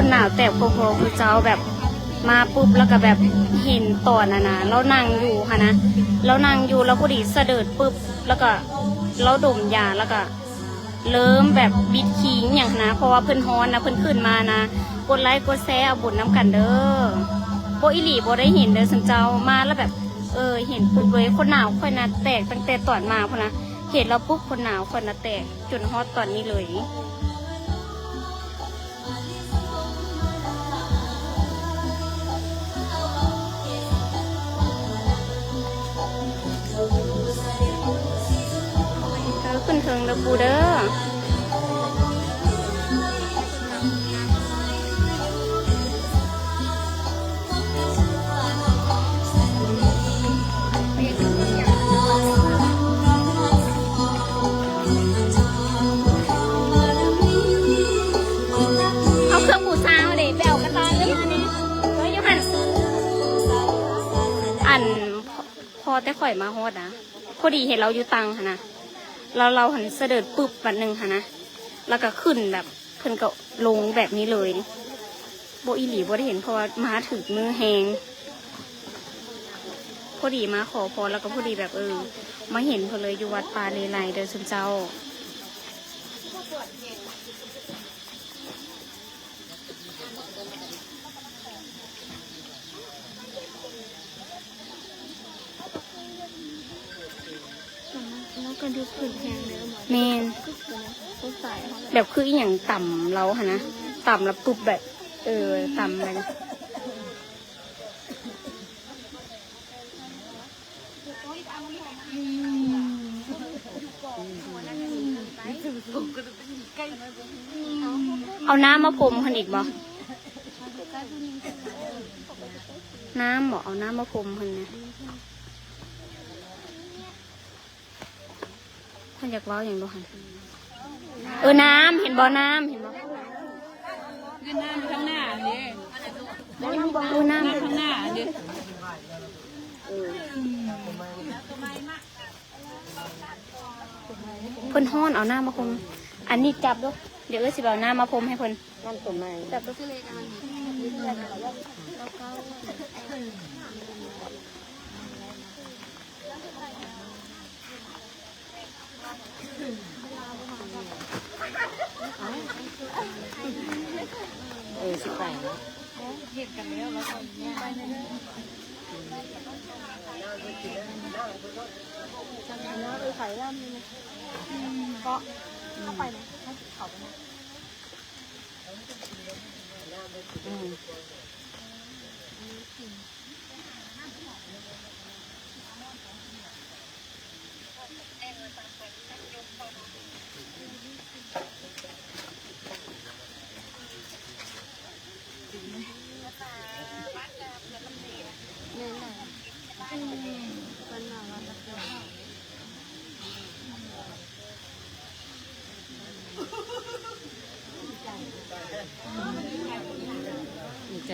คนหนาวแตบโคโคคือเจ้าแบบมาปุ๊บแล้วก็แบบเห็นต่อนะนะแล้วนั่งอยู่ค่ะนะแล้วนั่งอยู่แล้วพอดีเสดิร์ดปุ๊บแล้วก็แล้วดมยาแล้วก็เริ่มแบบบิดคิงอย่างนะ เพราะว่าเพิ่นฮ้อนนะเพิ่นขึ้นมานะกดไลค์กดแชร์เอาบุญน้ำกันเด้อโบอีหลีโบได้เห็นเด้อสันเจ้ามาแล้วแบบเออเห็นปุ๊บเลยคนหนาวค่อยนะแตกตั้งแต่ตอนมาพนนะเห็นแล้วปุ๊บคนหนาวคนนะแตกจนฮอตตอนนี้เลย อขึ้นเทิงแล้วปูเด้อเอาเครื่องบูชามาเด็ไปเอากระตอนเลยนี่เฮ้ยอยูหันอันพอพอแต่ข่อยมาฮอดนะพอดีเห็นเราอยู่ตังค่ะนะ เราเราหันเสด็จปุ๊บแบบหนึ่งค่ะนะแล้วก็ขึ้นแบบเพิ่นก็ลงแบบนี้เลยโบอีหลีโบได้เห็นเพราะว่ามาถึงมือแหงพอดีมาขอพรแล้วก็พอดีแบบเออมาเห็นเพอเลยอยู่วัดปาเลไลเดินสุนเจ้า แล้วก็ดูผื่นแห้งเนื้อหมดเมนก็คือก็ใส่เขาแบบคืออหย่างต่ำเราค่ะนะต่ำแล้วปุ๊บแบบ เออต่ำอะไรนะเอาน้ำมาพรมคันอีกบ่น้ำบอกเอาน้ำมาพรมคันเนี่ย ท่านอยากเว้าอย่างบ่คันเออน้ำเห็นบ่น้ำเห็นบ่ยืนหน้าอยู่ข้างหน้าเลยเออน้ำข้างหน้าเลยเพิ่นห้อนเอาหน้ามาพรมอันนี้จับดูเดี๋ยวเอ้ยสิเอาหน้ามาพรมให้เพิ่นนั่นตัวใหม่จับดูก็เลยกันแล้วก็ เออสิไปดนะแล้วไปไข่ล่ำนี่นก็เข้าไปนะให้เขาไปนะอืมไหนมันหนาวแล้ว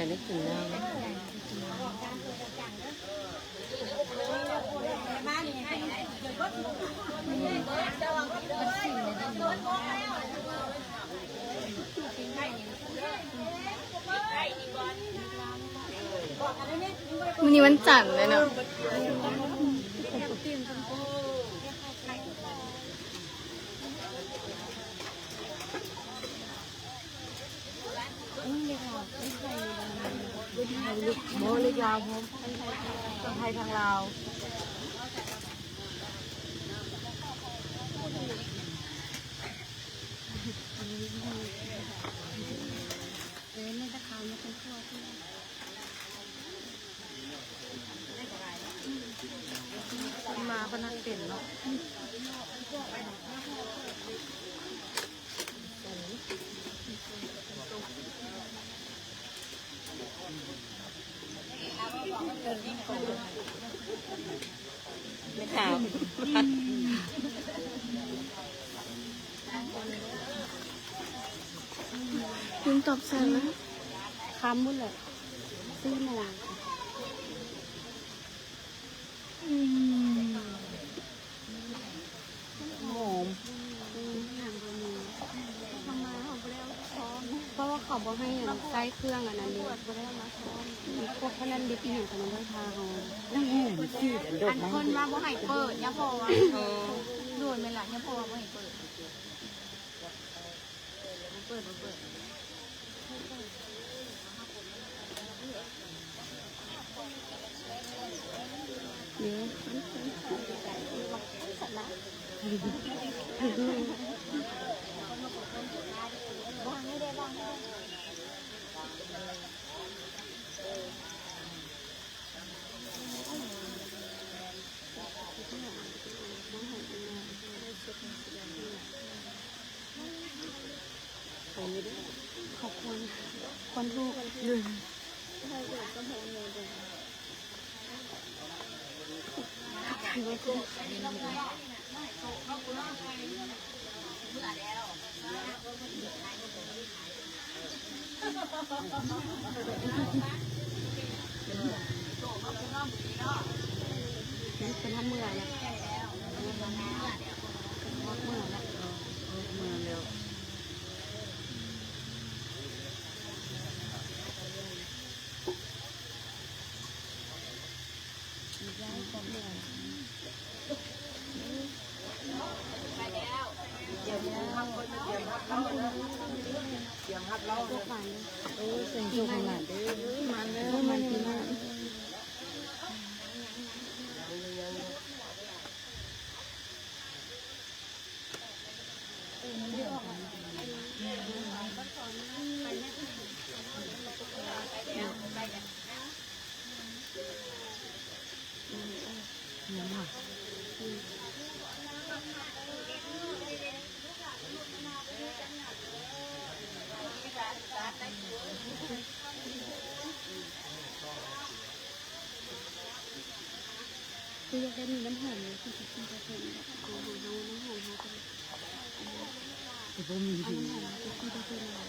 มีใจได้กินน้ำวันนี้วันจันทร์เลยเนาะโมเลยยาวผมทางไทยทางลาว มาก็นั่งเต้นเนาะ ไม่ถามคุณตอบแซนนะค้ำหมดเลยซื้อมาอืม หอม ทำไม เขาไม่ได้เอาช้อนเพราะว่าเขาบ่ให้อันใส่เครื่องอันนั้นเด้บ่ได้มาซ้อมพวกพนันเด็กอีหยังกันบ่ได้พาเฮานั่งหูมันจืดดอักนมันคนว่าบ่ให้เปิดยะพอว่าโดนเวลายะพอว่าบ่ให้เปิดบ่เปิดบ่เปิดเด้ขอบคุณคนทุกเป็นทำเมื่อแล้วเมื่อแล้วมาเร็ว พวกฝัน โอ้ยเสียงโชคขนาดเด้อ มันเด้อมันปีหน้า คืออยากได้มีน้ำหอมเลยที่จะกินกาแฟแบบเอาของเฮาน้ำหอม เฮาก็แต่บ่มีเอาดีน้ำหอมมาที่ที่กาแฟมา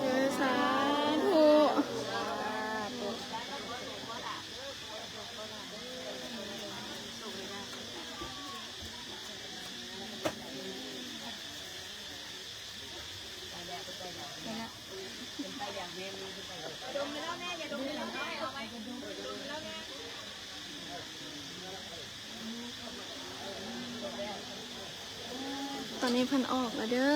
เออสาธุ ตอนนี้พันออกแล้วเด้อ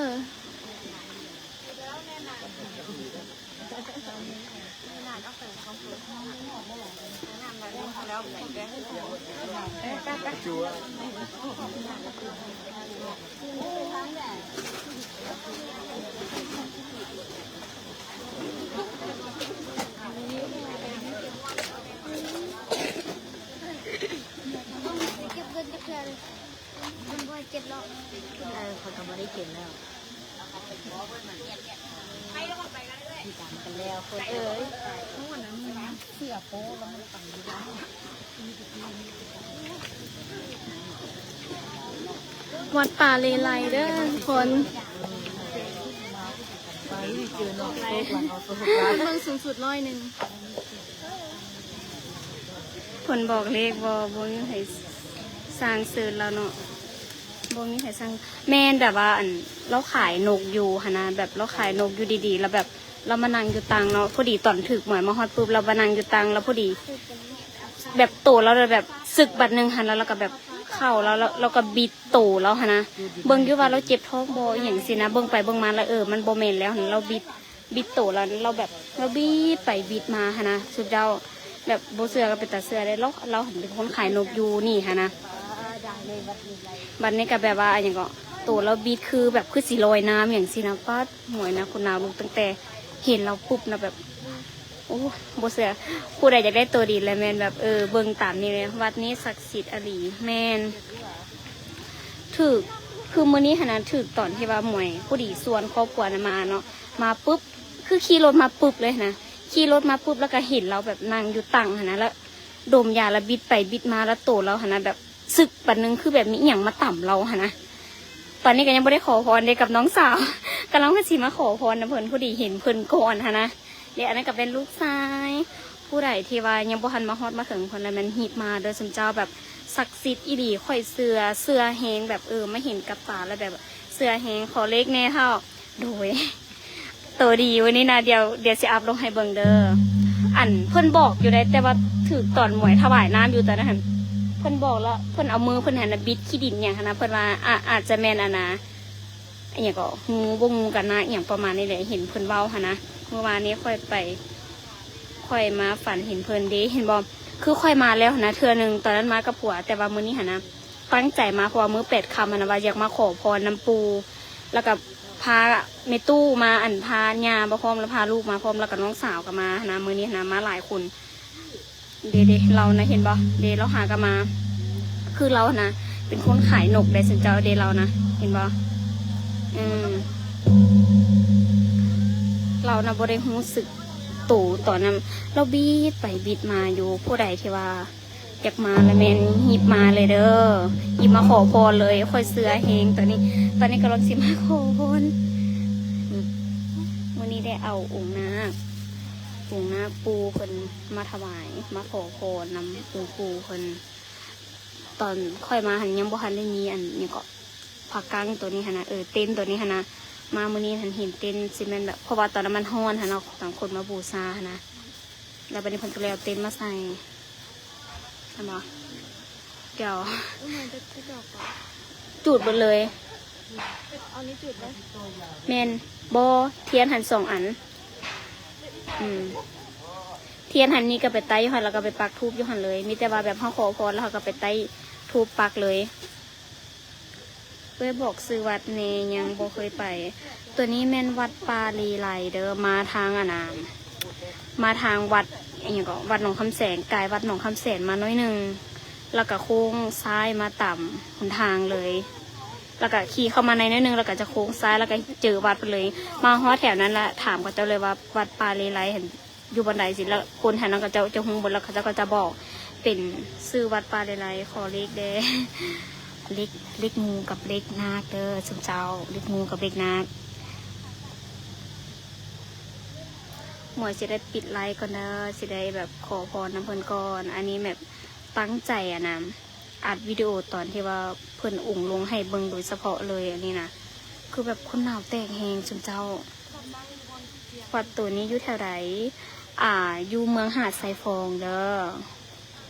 เก็บเงินจะเพื่อเลยมันบ่ให้เก็บหรอก เออเขาก็บ่ได้เก็บแล้วที่ตามกันแล้วคนเอ้ย วัดป่าเลไลเด้อทุกคนเจอน้องโชคหลังเอาโชคหลังเพิ่งสูงสุดร้อยหนึ่งผลบอกเลขบ่บ่มีใครสร้างซื้อแล้วเนาะบมีใครสร้างแม่นแบบว่าอันเราขายนกอยู่หนนะแบบเราขายนกอยู่ดีๆ แล้วแบบเรามานั่งอยู่ตังเนาะพอดีตอนถึกหมวยมาฮอดปุ๊บเรามานั่งอยู่ตังแล้วพอดี แบบโตแล้วเราแบบสึกบัดหนึ่งหันแล้วเราก็แบบ เข้าแล้วเราเราก็บิดโตแล้วหันนะเบิ่งอยู่ว่าเราเจ็บท้องบ่อย่างสินะเบิ่งไปเบิ่งมาแล้วเออมันโบ่แม่นแล้วหันเราบิดบิดโตแล้วเราแบบเราบิดไปบิดมาหันนะสุดเจ้าแบบโบเสือก็เป็นตาเสือได้เราเราหันเป็นคนขายนกยูนี่หันนะบัดนี้ก็แบบว่าอย่างก็โตเราบิดคือแบบคือสีลอยน้ำอย่างสินะป้าดหวยนะคุณนาวลูกตั้งแต่เห็นเราปุ๊บนะแบบ อ้โบเสือผู้ใดอยากได้ตัวดีแล้วแมนแบบเออเบิ่งตามนี่เลยวัดนี้ศักดิ์สิทธิ์อลีแมนถือคือมื้อนี้หนนะถือตอนที่ว่าหมวย ผู้ดีส่วนครอบครัวนะมาเนาะมาปุ๊บ คือขี่รถมาปุ๊บเลยนะขี่รถมาปุ๊บแล้วก็เห็นเราแบบนั่งอยู่ตังหนนะแล้วดมยาแล้วบิดไปบิดมาแล้วโตเราหนนะแบบสึกปันนึงคือแบบมีอหย่างมาต่ำเราหนนะตอนนี้ก็ยังไม่ได้ขอพรเลยกับน้องสาวกำลังมาสิมาขอพรนะเพิ่นผู้ดีเห็นเพิ่นก่อนหนนะ เดี๋ยวอันนั้นก็เป็นลูกชาย ผู้ใดที่ว่ายังบ่ทันมาฮอดมาถึงคนแล้วมันฮิตมาโดยสมเจ้าแบบศักดิ์สิทธิ์อีหลีข่อยเสือเสือแหงแบบเออไม่เห็นกับตาแล้วแบบเสือแหงขอเลขแน่เท่าโดยตัวดีวันนี้นะเดี๋ยวเดี๋ยวสิอัพลงให้เบิงเด้ออันเพิ่อนบอกอยู่ได้แต่ว่าถือตอนหมวยถวายน้ำอยู่แต่นะหันเพิ่อนบอกแล้วเพิ่อนเอามือเพิ่อนหันบิดขี้ดินอย่างนะเพิ่อนว่าอะอาจจะแม่นอะนะอย่างก็งูบ่งูกันนะอย่างประมาณนี้แหละเห็นเพิ่อนเว้าหันนะ มื่อวานนี้ค่อยไป ค่อยมาฝันเห็นเพลินเดีเห็นบอคือค่อยมาแล้วนะเทือหนึ่งตอนนั้นมากับผัว แต่ว่ามื้อนี้หนะตั้งใจมาเพราะมื้อเป็ดคำนะว่าอยากมาขอพรน้ำปู แล้วก็พาเมตู้มาอันพาญามาพร้อมแล้วพาลูกมาพร้อมแล้วก็น้องสาวก็มาหนะมื้อนี้หนะมาหลายคนเดเดเรานะเห็นบ่เดเราหากันมา คือเรานะเป็นคนขายนกได้สินเจ้าเดเรานะเห็นบ่อืม เรานะบ่ได้รู้สึกตู่ตอนนั้นเราบีดไปบีดมาอยู่ผู้ใดที่ว่าอยากมาแล้วแมนหยิบมาเลยเด้อหยิบมาขอพรเลยค่อยเสือเฮงตอนนี้ ตอนนี้กำลังสิมาขอพรวันนี้ได้เอาองค์นาคองค์นาคปูเพิ่นมาถวาย มาขอพรนำองค์ปูเพิ่นตอนค่อยมาหันยังบ่ทันได้มีอันนี้ก็ผักกังตัวนี้หนนะเออเต้นตัวนี้หนนะ มามื้อนี้ทันเห็นเต้นซีเมนต์แบบเพราะว่าตอนนั้นมันฮ้อนฮะเนาะต่างคนมาบูชานะแล้วบัดนี้เพิ่นก็เลยเอาเต้นมาใส่ใช่ไหมเดี๋ยวอุ้ยมันจะจะดอกก่อนจูดหมดเลยเอานี้จุดไว้เมนโบเทียนหันสองอัน อืมเทียนหันนี้ก็ไปไต้ยูหันแล้วก็ไปปักทูบยูหันเลย มีแต่ว่าแบบเขาขอพรแล้วเขาก็ไปไต้ทูบปักเลย เพื่อบอกซื้อวัดเนยังบ่เคยไป ตัวนี้แม่นวัดปาลีไลเด้อมาทางอนามมาทางวัดอย่างก็วัดหนองคำแสงกายวัดหนองคำแสนมาน้อยหนึ่งแล้วก็โค้งซ้ายมาต่ำหนทางเลย แล้วก็ขี่เข้ามาในนิดนึงแล้วก็จะโค้งซ้ายแล้วก็เจอวัดไปเลย มาฮอดแถวนั้นละถามกับเจ้าเลยว่าวัดปาเลไลเห็นอยู่บนไดสิแล้วคนแถวนั้นก็จะจะหงบนแล้วเขาเจ้าก็จะบอกเป็นซื้อวัดปาเลไลขอเลขเด้ เลขเลขงูกับเลขนาคเด้อสุเจ้าเลขงูกับเลขนาคหมวยสิได้ปิดไลค์ก่อนเด้อสิได้แบบขอพรน้ำเพิ่นก่อน อันนี้แบบตั้งใจอะนะอัดวิดีโอตอนที่ว่าเพิ่นอุ่งลงให้เบิงโดยเฉพาะเลยอันนี้นะคือแบบคนหนาวแตกแหงจุนเจ้าวัดตัวนี้อยู่แถวไหนอ่าอยู่เมืองหาดไซฟองเด้อ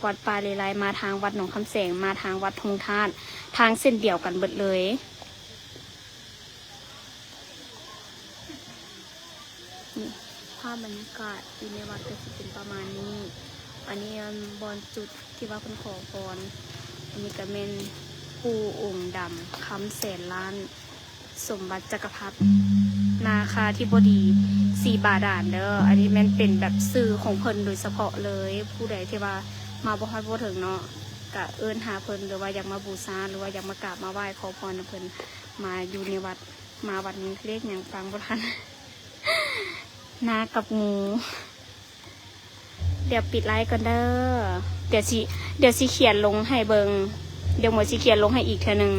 วัดปาเลไลมาทางวัดหนองคำแสงมาทางวัดทงทานทางเส้นเดียวกันเบิดเลยนี่ภาพบรรยากาศอยู่ในวัดก็จะเป็นประมาณนี้ อันนี้บอลจุดที่ว่าเพิ่นขอพรอันนี้ก็เป็นปูองค์ดำคำแสนล้าน สมบัติจักรพรรดินาคาธิบดีสีบาดาลเด้ออันนี้มันเป็นแบบสื่อของเพิ่นโดยเฉพาะเลย ผู้ใดที่ว่า มาบ่ฮอดบ่ถึงเนาะกะเอิ้นหาเพิ่นหรือว่าอยากมาบูชาหรือว่าอยากมากราบมาไหว้ขอพรเพิ่นมาอยู่ในวัดมาวัดนี้เรียกอย่างฟังบ่ทันนากับงูเดี๋ยวปิดไลค์ก่อนเด้อเดี๋ยวสิเดี๋ยวสิเขียนลงให้เบิงเดี๋ยวหมดสิเขียนลงให้อีกเท่อหนึง